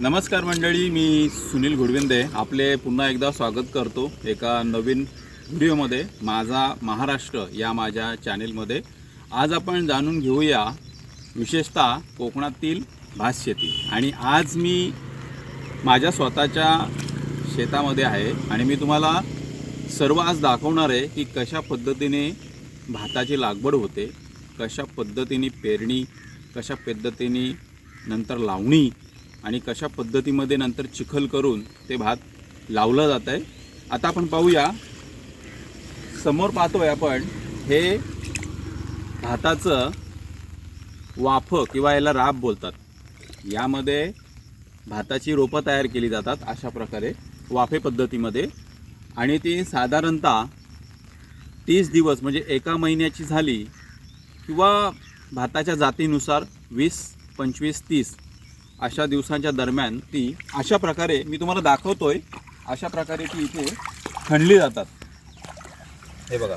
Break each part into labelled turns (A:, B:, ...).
A: नमस्कार मंडळी मी सुनील घोडविंदे. आपले पुन्हा एकदा स्वागत करतो एका नवीन व्हिडिओमध्ये माझा महाराष्ट्र या माझ्या चॅनेलमध्ये. आज आपण जाणून घेऊया विशेषतः कोकणातील भातशेती आणि आज मी माझ्या स्वतःच्या शेतामध्ये आहे आणि मी तुम्हाला सर्व आज दाखवणार आहे की कशा पद्धतीने भाताची लागवड होते कशा पद्धतीने पेरणी कशा पद्धतीने नंतर लावणी आणि कशा पद्धतीमध्ये नंतर चिखल करून ते भात लावलं जात आहे. आता आपण पाहूया. समोर पाहतोय आपण हे भाताचं वाफ किंवा याला राब बोलतात. यामध्ये भाताची रोपं तयार केली जातात अशा प्रकारे वाफे पद्धतीमध्ये. आणि ती साधारणतः तीस दिवस म्हणजे एका महिन्याची झाली किंवा भाताच्या जातीनुसार वीस पंचवीस तीस अशा दिवसांच्या दरम्यान ती अशा प्रकारे मी तुम्हाला दाखवतोय अशा प्रकारे ती इथे खणली जातात. हे बघा.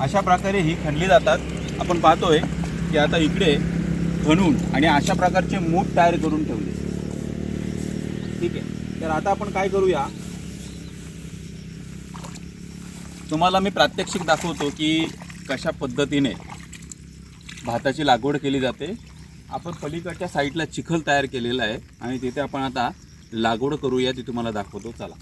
A: अशा प्रकारे ही खणली जातात. आपण पाहतोय की आता इकडे खणून आणि अशा प्रकारचे मूठ तयार करून ठेवले. ठीक आहे. तर आता आपण काय करूया? तुम्हाला मी प्रात्यक्षिक दाखवतो की कशा पद्धतीने भाताची लागवड केली जाते. आपण पलीकडच्या साईडला चिखल तयार केलेला आहे आणि तिथे आपण आता लागवड करूया ती तुम्हाला दाखवतो. चला.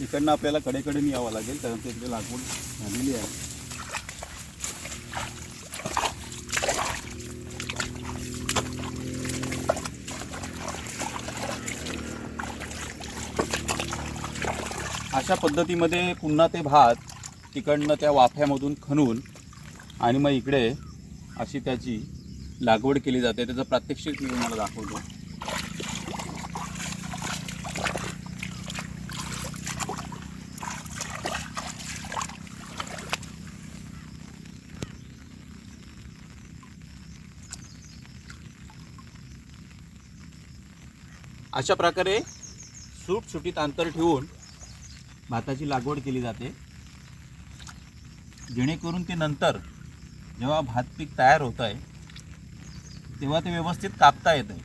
A: इकडनं आपल्याला कडेकडे यावं लागेल कारण ते इकडे लागवड झालेली आहे. अशा पद्धतीमध्ये पुन्हा ते भात तिकडनं त्या वाफ्यामधून खणून आणि मग इकडे अशी त्याची लागवड केली जाते. त्याचं प्रात्यक्षिक मी तुम्हाला दाखवतो. अशा प्रकारे सुटसुटीत अंतर ठेवून भाताची लागवड केली जाते. जेणेकरून ते नंतर जेव्हा भात पीक तयार होत आहे तेव्हा ते व्यवस्थित कापता येत आहे.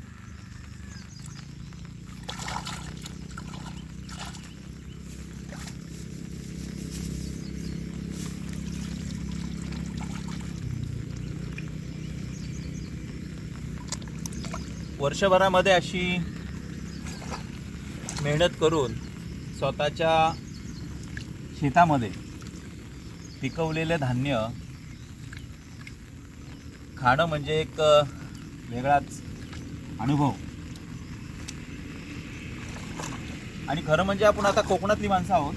A: वर्षभरामध्ये अशी मेहनत करून स्वतःच्या शेतामध्ये पिकवलेले धान्य खाणं म्हणजे एक वेगळाच अनुभव. आणि खरं म्हणजे आपण आता कोकणातली माणसं आहोत.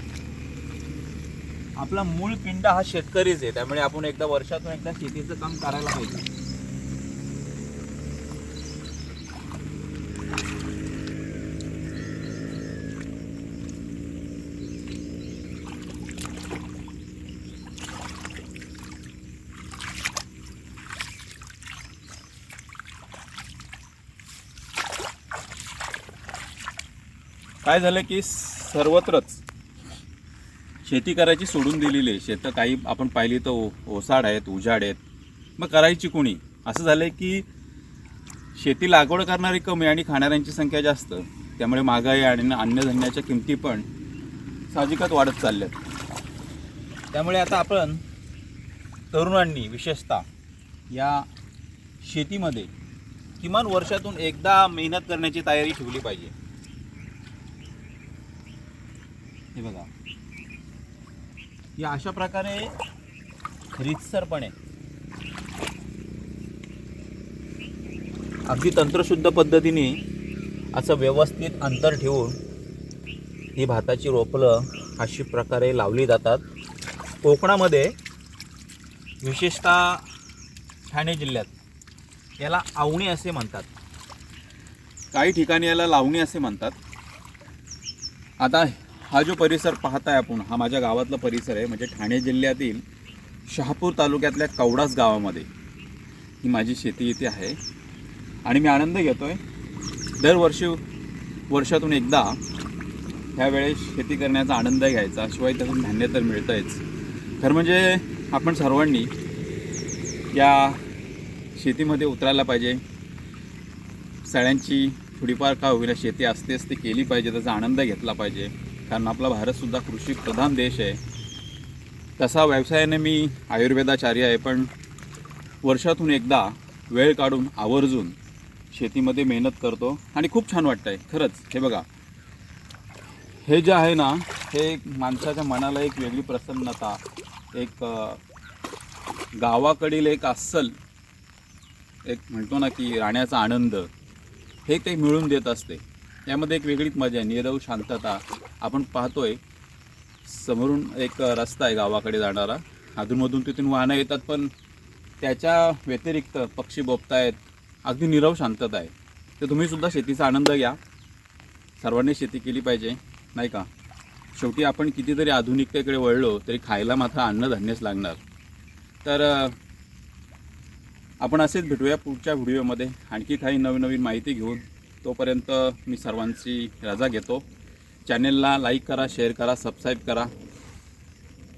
A: आपला मूळ पिंड हा शेतकरीच आहे त्यामुळे आपण एकदा वर्षातून एकदा शेतीचं काम करायला पाहिजे. काय झालं की सर्वत्रच शेती करायची सोडून दिलेली आहे. शेतं काही आपण पाहिली तर ओसाड आहेत उजाड आहेत. मग करायची कोणी? असं झालं आहे की शेती लागवड करणारी कमी आणि खाणाऱ्यांची संख्या जास्त. त्यामुळे महागाई आणि अन्नधान्याच्या किमती पण साहजिकच वाढत चालल्यात. त्यामुळे आता आपण तरुणांनी विशेषतः या शेतीमध्ये किमान वर्षातून एकदा मेहनत करण्याची तयारी ठेवली पाहिजे. हे बघा. या अशा प्रकारे रितसरपणे. अगदी तंत्रशुद्ध पद्धतीने असं व्यवस्थित अंतर ठेवून ही भाताची रोपलं अशी प्रकारे लावली जातात. कोकणामध्ये विशेषतः ठाणे जिल्ह्यात याला आवणी असे म्हणतात. काही ठिकाणी याला लावणी असे म्हणतात. आता हा जो परिसर पाहताय आपण हा माझ्या गावातला परिसर आहे. म्हणजे ठाणे जिल्ह्यातील शहापूर तालुक्यातल्या कवडास गावामध्ये ही माझी शेती इथे आहे. आणि मी आनंद घेतो आहे दरवर्षी वर्षातून एकदा ह्यावेळेस शेती करण्याचा आनंद घ्यायचा. शिवाय त्यातून धान्य तर मिळतंच खरं म्हणजे आपण सर्वांनी या शेतीमध्ये उतरायला पाहिजे. सगळ्यांची थोडीफार का होईना शेती असतेच ती केली पाहिजे त्याचा आनंद घेतला पाहिजे. कारण आपला भारतसुद्धा कृषी प्रधान देश आहे. तसा व्यवसायाने मी आयुर्वेदाचार्य आहे पण वर्षातून एकदा वेळ काढून आवर्जून शेतीमध्ये मेहनत करतो आणि खूप छान वाटतं आहे खरंच हे बघा. हे जे आहे ना हे एक माणसाच्या मनाला एक वेगळी प्रसन्नता एक गावाकडील एक अस्सल एक म्हणतो ना की राहण्याचा आनंद हे ते मिळून देत असते. यामध्ये एक वेगळीच मजा आहे. निरव शांतता. आपण पाहतोय समोरून एक रस्ता आहे गावाकडे जाणारा. अधूनमधून तिथून वाहनं येतात पण त्याच्या व्यतिरिक्त पक्षी बोपतायत अगदी निरव शांतता आहे. तर तुम्हीसुद्धा शेतीचा आनंद घ्या. सर्वांनी शेती केली पाहिजे नाही का? शेवटी आपण कितीतरी आधुनिकतेकडे वळलो तरी खायला मात्र अन्नधान्यच लागणार. तर आपण असेच भेटूया पुढच्या व्हिडिओमध्ये. आणखी काही नवीन नवीन माहिती घेऊन. तोपर्यंत मी सर्वांची रजा घेतो. चॅनेलला लाईक करा शेअर करा सबस्क्राईब करा.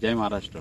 A: जय महाराष्ट्र.